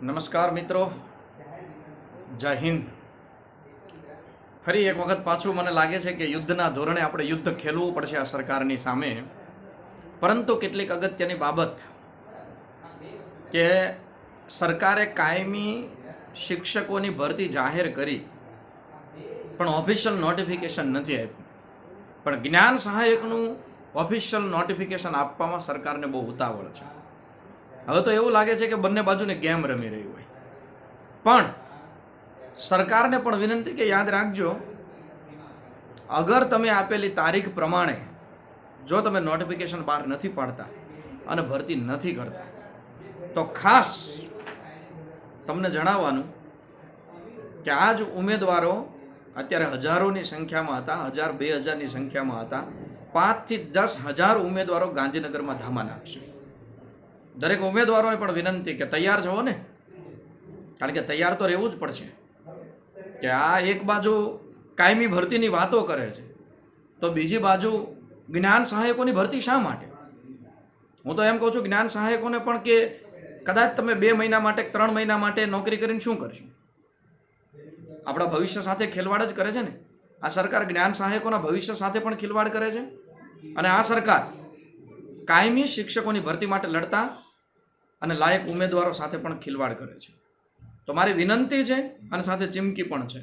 નમસ્કાર મિત્રો. જય હિન્દ. ફરી એક વખત પાછું મને લાગે છે કે યુદ્ધના ધોરણે આપણે યુદ્ધ ખેલવું પડશે આ સરકારની સામે. પરંતુ કેટલીક અગત્યની બાબત કે સરકારે કાયમી શિક્ષકોની ભરતી જાહેર કરી, પણ ઓફિશિયલ નોટિફિકેશન નથી આપ્યું. પણ જ્ઞાન સહાયકનું ઓફિશિયલ નોટિફિકેશન આપવામાં સરકારને બહુ ઉતાવળ છે. હવે તો એવું લાગે છે કે બંને બાજુને ગેમ રમી રહી હોય. પણ સરકારને પણ વિનંતી કે યાદ રાખજો, અગર તમે આપેલી તારીખ પ્રમાણે જો તમે નોટિફિકેશન બહાર નથી પાડતા અને ભરતી નથી કરતા, તો ખાસ તમને જણાવવાનું કે આ જ ઉમેદવારો અત્યારે હજારોની સંખ્યામાં હતા, હજાર, બે હજારની સંખ્યામાં હતા, પાંચથી દસ હજાર ઉમેદવારો ગાંધીનગરમાં ધામા નાખશે. દરેક ઉમેદવારોને પણ વિનંતી કે તૈયાર છો ને. કારણ કે તૈયાર તો રહેવું જ પડશે. કે આ એક બાજુ કાયમી ભરતીની વાતો કરે છે, તો બીજી બાજુ જ્ઞાન સહાયકોની ભરતી શા માટે? હું તો એમ કહું છું, જ્ઞાન સહાયકોને પણ કે કદાચ તમે બે મહિના માટે, ત્રણ મહિના માટે નોકરી કરીને શું કરશો? આપણા ભવિષ્ય સાથે ખેલવાડ જ કરે છે ને. આ સરકાર જ્ઞાન સહાયકોના ભવિષ્ય સાથે પણ ખેલવાડ કરે છે. અને આ સરકાર કાયમી શિક્ષકોની ભરતી માટે લડતા અને લાયક ઉમેદવારો સાથે પણ ખિલવાડ કરે છે. તો મારી વિનંતી છે અને સાથે ચીમકી પણ છે.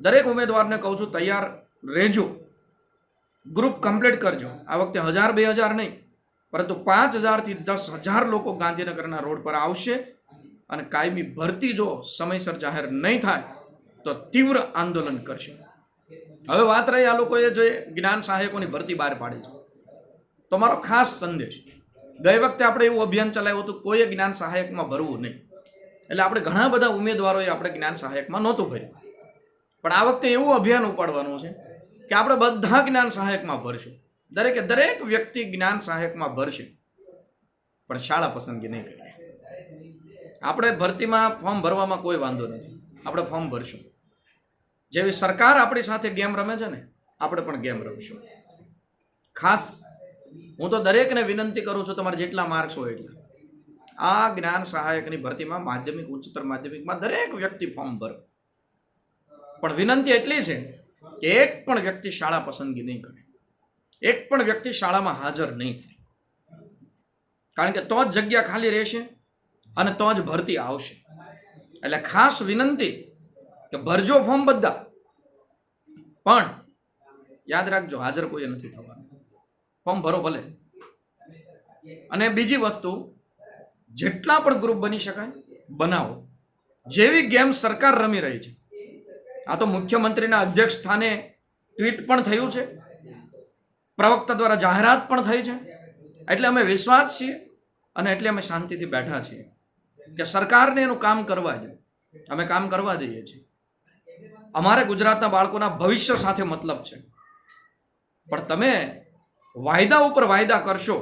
દરેક ઉમેદવારને કહું છું, તૈયાર રહેજો. ગ્રુપ કમ્પ્લીટ કરજો. આ વખતે હજાર, બે હજાર નહીં, પરંતુ પાંચ હજારથી દસ હજાર લોકો ગાંધીનગરના રોડ પર આવશે અને કાયમી ભરતી જો સમયસર જાહેર નહીં થાય, તો તીવ્ર આંદોલન કરશે. હવે વાત રહી આ લોકોએ જે જ્ઞાન સહાયકોની ભરતી બહાર પાડી છે. તો મારો ખાસ સંદેશ ગઈ વખતે આપણે એવું અભિયાન ચલાવ્યું હતું, કોઈએ જ્ઞાન સહાયકમાં ભરવું નહીં. એટલે આપણે ઘણા બધા ઉમેદવારોએ આપણે જ્ઞાન સહાયકમાં નહોતું ભર્યું. પણ આ વખતે એવું અભિયાન ઉપાડવાનું છે કે આપણે બધા જ્ઞાન સહાયકમાં ભરશું. દરેકે દરેક વ્યક્તિ જ્ઞાન સહાયકમાં ભરશે. પણ શાળા પસંદગી નહીં કરે આપણે ભરતીમાં ફોર્મ ભરવામાં કોઈ વાંધો નથી. આપણે ફોર્મ ભરશું. જેવી સરકાર આપણી સાથે ગેમ રમે છે ને, આપણે પણ ગેમ રમશું. ખાસ હું તો દરેકને વિનંતી કરું છું તમારે જેટલા માર્ક્સ હોય એટલા. આ જ્ઞાન સહાયકની ભરતીમાં માધ્યમિક, ઉચ્ચતર માધ્યમિકમાં દરેક વ્યક્તિ ફોર્મ ભરો. પણ વિનંતી એટલી છે કે એક પણ વ્યક્તિ શાળા પસંદગી નહીં કરે. એક પણ વ્યક્તિ શાળામાં હાજર નહીં થાય. કારણ કે તો જ જગ્યા ખાલી રહેશે અને તો જ ભરતી આવશે. એટલે ખાસ વિનંતી કે ભરજો ફોર્મ બધા. પણ યાદ રાખજો, હાજર કોઈ નથી થવાનું. ફોર્મ ભરો ભલે. અને બીજી વસ્તુ, જેટલા પણ ગ્રુપ બની શકાય, બનાવો. જેવી ગેમ સરકાર રમી રહી છે. આ તો મુખ્યમંત્રીના અધ્યક્ષ સ્થાને ટ્વીટ પણ થયું છે. પ્રવક્તા દ્વારા જાહેરાત પણ થઈ છે. એટલે અમે વિશ્વાસ છીએ અને એટલે અમે શાંતિથી બેઠા છીએ કે સરકારને એનું કામ કરવા દે. અમે કામ કરવા દઈએ છીએ. અમારે ગુજરાતના બાળકોના ભવિષ્ય સાથે મતલબ છે. પણ તમે વાયદા ઉપર વાયદા કરશો,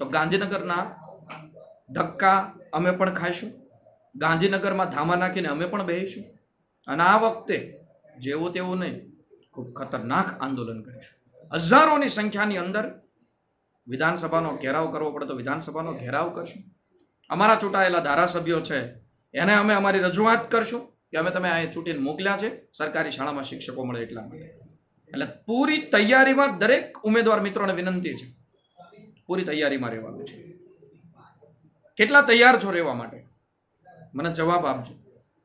તો ગાંધીનગરના ધક્કા અમે પણ ખાઈશું. ગાંધીનગરમાં ધામા નાખીને અમે પણ બેહીશું. અને આ વખતે જેવું તેવું નહીં, ખૂબ ખતરનાક આંદોલન કરીશું. હજારોની સંખ્યાની અંદર વિધાનસભાનો ઘેરાવ કરવો પડે તો વિધાનસભાનો ઘેરાવ કરશું. અમારા ચૂંટાયેલા ધારાસભ્યો છે, એને અમે અમારી રજૂઆત કરશું કે અમે તમે અહીંયા ચૂંટીને મોકલ્યા છે, સરકારી શાળામાં શિક્ષકો મળે એટલા માટે. એટલે પૂરી તૈયારીમાં દરેક ઉમેદવાર મિત્રોને વિનંતી છે. પૂરી તૈયારીમાં રહેવાનું છે. કેટલા તૈયાર છો રહેવા માટે? મને જવાબ આપજો.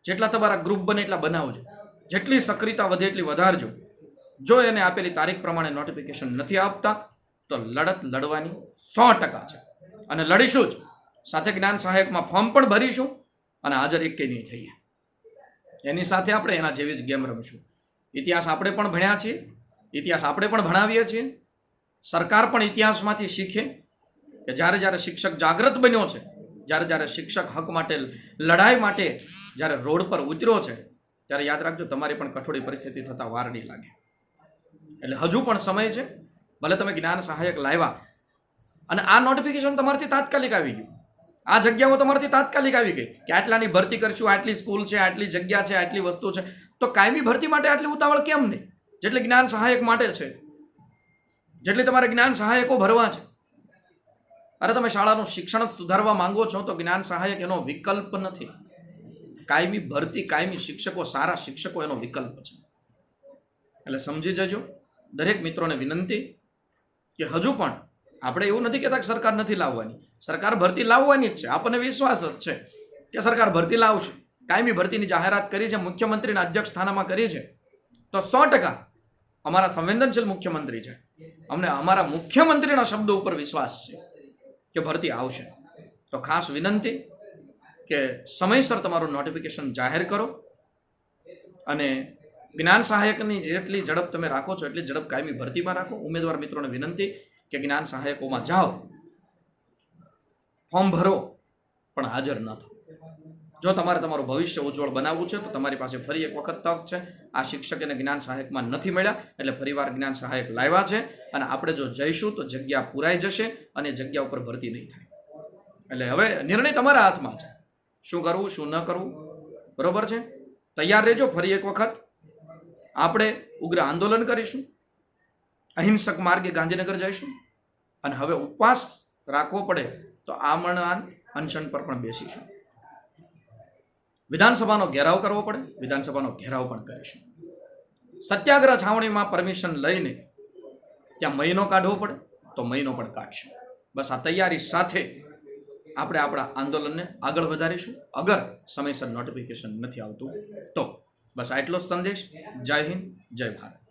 જેટલા તમારા ગ્રુપ બને એટલા બનાવજો. જેટલી સક્રિયતા વધે એટલી વધારજો. જો એને આપેલી તારીખ પ્રમાણે નોટિફિકેશન નથી આપતા, તો લડત લડવાની સો ટકા છે. અને લડીશું જ. સાથે જ્ઞાન સહાયકમાં ફોર્મ પણ ભરીશું અને હાજર એકે નહીં થઈએ. એની સાથે આપણે એના જેવી જ ગેમ રમશું. ઇતિહાસ આપણે પણ ભણ્યા છીએ. ઇતિહાસ આપણે પણ ભણાવીએ છીએ. સરકાર પણ ઇતિહાસમાંથી શીખે કે જ્યારે જ્યારે શિક્ષક જાગૃત બન્યો છે, જ્યારે જ્યારે શિક્ષક હક માટે લડાઈ માટે જ્યારે રોડ પર ઉતર્યો છે, ત્યારે યાદ રાખજો તમારી પણ કઠોળી પરિસ્થિતિ થતાં વાર લાગે. એટલે હજુ પણ સમય છે. ભલે તમે જ્ઞાન સહાયક લાવ્યા અને આ નોટિફિકેશન તમારાથી તાત્કાલિક આવી ગયું. આ જગ્યાઓ તમારાથી તાત્કાલિક આવી ગઈ કે આટલાની ભરતી કરશું, આટલી સ્કૂલ છે, આટલી જગ્યા છે, આટલી વસ્તુ છે. તો કાયમી ભરતી માટે આટલી ઉતાવળ કેમ નહીં? જેટલી જ્ઞાન સહાયક માટે છે, જેટલી તમારે જ્ઞાન સહાયકો ભરવા છે. અરે તમે શાળાનું શિક્ષણ સુધારવા માંગો છો તો જ્ઞાન સહાયક એનો વિકલ્પ નથી. કાયમી ભરતી કાયમી શિક્ષકો, સારા શિક્ષકો એનો વિકલ્પ છે. એટલે સમજી જજો. દરેક મિત્રોને વિનંતી કે હજુ પણ આપણે એવું નથી કહેતા કે સરકાર નથી લાવવાની. સરકાર ભરતી લાવવાની જ છે. આપણને વિશ્વાસ જ છે કે સરકાર ભરતી લાવશે. કાયમી ભરતીની જાહેરાત કરી છે, મુખ્યમંત્રીના અધ્યક્ષ સ્થાનમાં કરી છે. તો સો ટકા અમારા સંવેદનશીલ મુખ્યમંત્રી છે. અમને અમારા મુખ્યમંત્રીના શબ્દો ઉપર વિશ્વાસ છે કે ભરતી આવશે. તો ખાસ વિનંતી કે સમયસર તમારું નોટિફિકેશન જાહેર કરો અને જ્ઞાન સહાયકની જેટલી ઝડપ તમે રાખો છો, એટલી ઝડપ કાયમી ભરતીમાં રાખો. ઉમેદવાર મિત્રોને વિનંતી કે જ્ઞાન સહાયકોમાં જાઓ. ફોર્મ ભરો, પણ હાજર ન થો જો તમારે તમારું ભવિષ્ય ઉજ્જવળ બનાવવું છે, તો તમારી પાસે ફરી એક વખત તક છે. આ શિક્ષક જ્ઞાન સહાયકમાં નથી મળ્યા, એટલે ફરીવાર જ્ઞાન સહાયક લાવ્યા છે. અને આપણે જો જઈશું, તો જગ્યા પૂરાઈ જશે અને જગ્યા ઉપર ભરતી નહીં થાય. એટલે હવે નિર્ણય તમારા હાથમાં છે. શું કરવું, શું ન કરવું? બરોબર છે? તૈયાર રહેજો ફરી એક વખત. આપણે ઉગ્ર આંદોલન કરીશું. અહિંસક માર્ગે ગાંધીનગર જઈશું. અને હવે ઉપવાસ રાખવો પડે, તો આમરણાંત અનશન પર પણ બેસીશું. વિધાનસભાનો ઘેરાવ કરવો પડે, વિધાનસભાનો ઘેરાવ પણ કરીશું. સત્યાગ્રહ છાવણીમાં પરમિશન લઈને ત્યાં મહિનો કાઢવો પડે, તો મહિનો પણ કાઢશું. બસ આ તૈયારી સાથે આપણે આપણા આંદોલનને આગળ વધારીશું. અગર સમયસર નોટિફિકેશન નથી આવતું, તો બસ આટલો જ સંદેશ. જય હિન્દ, જય ભારત.